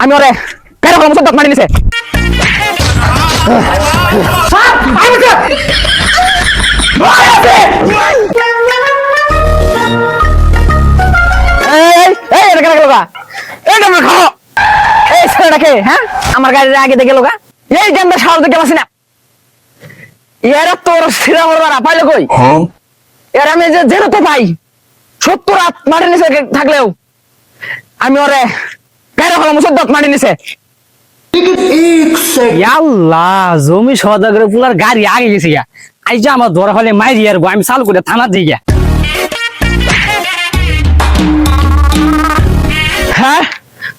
আমি ওরে কেন হলাম সব মারি নিছে। আমার হ্যাঁ? আমার গাড়ির আগে দেখে লোকা এই গেন্দা সাহস দেখে পাচ্ছি না। এরা তোর সিরা পাইলো কই? এর আমি যে জেরোতে পাই সত্তর হাত মাটি নিচে থাকলেও। আমি ওরে জমি সদাগরে গাড়ি আগে গেছে গা আইজ আমার ধরা হলে মাইরি আর আমি চালু করে থানা দিই গা হ্যাঁ?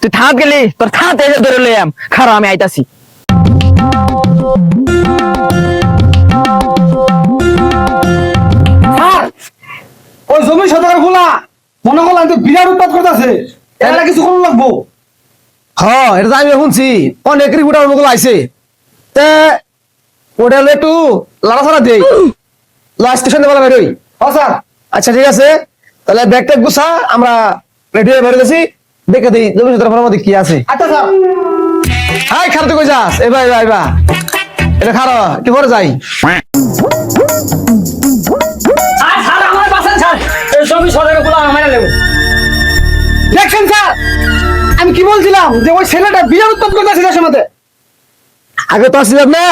তুই গেলি? তোর এসে ধরে লইয়াম খারাপ আমি আইতাছি। ওই জমি সদর খোলা মনে করলাম বিরাট উৎপাদ করতেছে। এটা কিছু কোন লাগবো। হ্যাঁ এটা আমি শুনছি। অনেক রিপোর্টার মুখ আইছে তে ওটা একটু লাড়াছাড়া দেই। লাস্ট স্টেশন দেওয়া বেরোই। হ্যাঁ স্যার। আচ্ছা ঠিক আছে। তাহলে ব্যাগ ট্যাগ গুছা আমরা রেডি হয়ে বেরো গেছি দেখে দিই জমি মধ্যে কি আছে। আচ্ছা স্যার। হাই খারাপ কই যাস? এবার এবার এবার এটা খারাপ কি করে যাই। আমি কি বলছিলাম? যে ওই ছেলেটা উৎপাদ করতেছে দেশের মধ্যে? আগে তো আসছিলাম না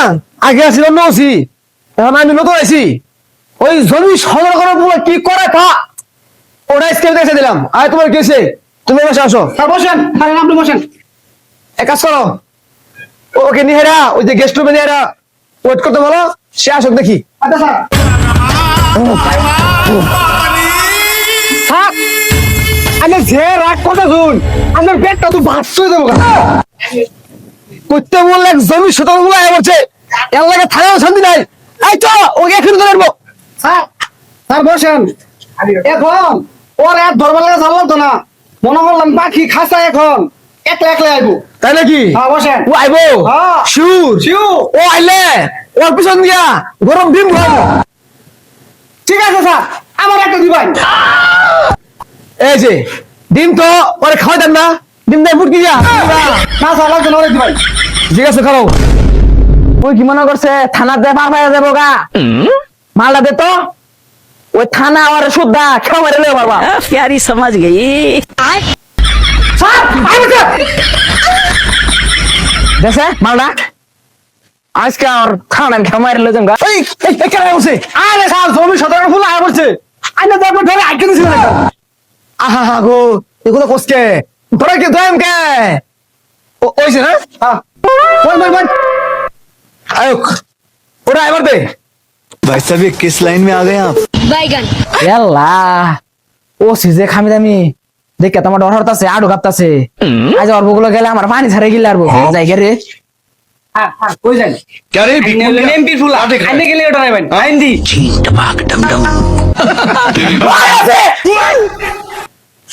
আগে আসছিলাম না ওসি। এখন আমি নতুন আইছি ওই জমি সদর করার পুরো কি করে খা ওটা স্কেল দেখে দিলাম। আর তোমার কি হয়েছে? তুমি বসে আসো। স্যার বসেন। স্যার আপনি বসেন। এক কাজ করো। ওকে নিয়ে হেরা ওই যে গেস্ট রুমে নিয়ে হেরা ওয়েট করতে বলো সে আসুক দেখি। আচ্ছা স্যার। আমি যে রাগ কথা শুন আমার পেটটা তো ভাসছে দেবো করতে বললে জমি শতকগুলো আয় বলছে এর লাগে থানাও শান্তি নাই। এই তো ওকে এখন ধরে নেব স্যার। স্যার বসেন। এখন ওর এক ধরবার লাগে জানলাম তো না। মনে করলাম পাখি খাসা এখন। একলা একলা আইবো। তাই নাকি? হ্যাঁ বসেন। ও আইবো? হ্যাঁ। শিউর? শিউ ও আইলে? ওর পিছন দিয়া গরম ডিম ঠিক আছে স্যার। আমার একটা দিবাই। এই যে ডিম তো পরে খাওয়া দেন না ডিম দেয় ফুটকি যা না সালাম তো নরে ভাই ঠিক আছে খাও ওই কি মনে করছে থানা দে পার পাইয়া দেবো গা মালটা দে তো ওই থানা আর সুদ্ধা খেয়ে মেরে লে বাবা প্যারি সমাজ গেই দেখে মালটা আজকে আর খাওয়ান খেয়ে মেরে লে যাব এই কেন বসে আরে সাল জমি সতেরো ফুল আয় বলছে আইনা দেখব ধরে আটকে দিয়েছিল আহা হা গো এগুলো কোসকে তোরা কি দয়াম কে ও ওইছে না হ্যাঁ বল বল বল আয়ুক ওরা এবার দে भाई साहब ये किस लाइन में आ गए आप বাইগান এল্লা ও সিজে খামি দামি দেখে তোমার ডর হরতাছে আডু কাঁপতাছে আজ অল্প গুলো গেলে আমার পানি ছাড়ে গিলে আরবো জায়গা রে হ্যাঁ হ্যাঁ কই যাই क्या रे এমপি ফুল আইনে গেলে ওটা নেবেন আইন দি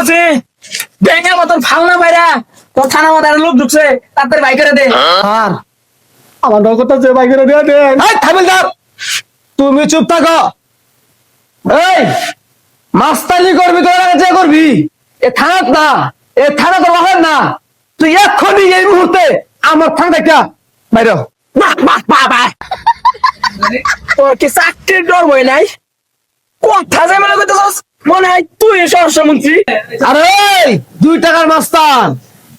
আছে মতন ফালনা বাইরা তোর থানা মতো লোক ঢুকছে? তাড়াতাড়ি বাই করে দে। আর আমার ডর করতেছে বাইকের দেন। এই থামিলদার তুমি চুপ থাকো। এই মাস্তানি করবি তোর যে করবি। এ থানাত না এ থানা তোর বাহের না। তুই এক্ষুনি এই মুহূর্তে আমার থানা দেখা বাইরে বাহ বাহ বাহ বাহ। তোর কি চাকরির ডর বই নাই? কথা যে মনে করতেছস? মনে হয় তুই স্বরাষ্ট্রমন্ত্রী আরে দুই টাকার মাস্তান।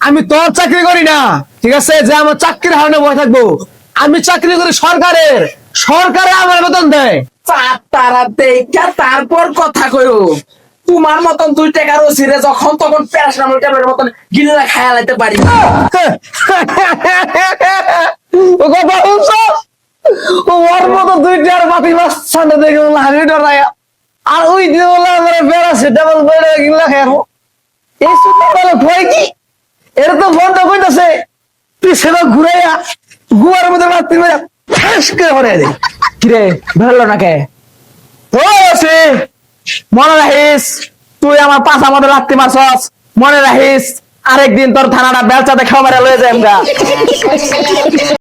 আমি তোর চাকরি করি না ঠিক আছে? যে আমার চাকরির হারণে বসে থাকব। আমি চাকরি করি সরকারের। সরকারে আমার বেতন দেয়। তারা দেখা তারপর কথা কইও তোমার মতন দুই টাকার ওসিরে যখন তখন প্যারাসিটামল ট্যাবলেটের মতন গিলে খায়া লাইতে পারি। ও কথা বলছো ওর মতো দুইটার বাতি মাছ দেখে আর ওই দিয়ে খেয়ার এই সুন্দর বলে ভয় কি? এটা তো বন্ধ কইতাছে। পিছনে ঘুরাইয়া গুয়ার মধ্যে মারতে মেরে ঠাস করে হরে দেয় কিরে বেরোলো না কে? ও মনে রাখিস তুই আমার পাশা মধ্যে লাগতে মারছস মনে রাখিস আরেকদিন তোর থানাটা বেলচাতে মেরে লয়ে যাই আমরা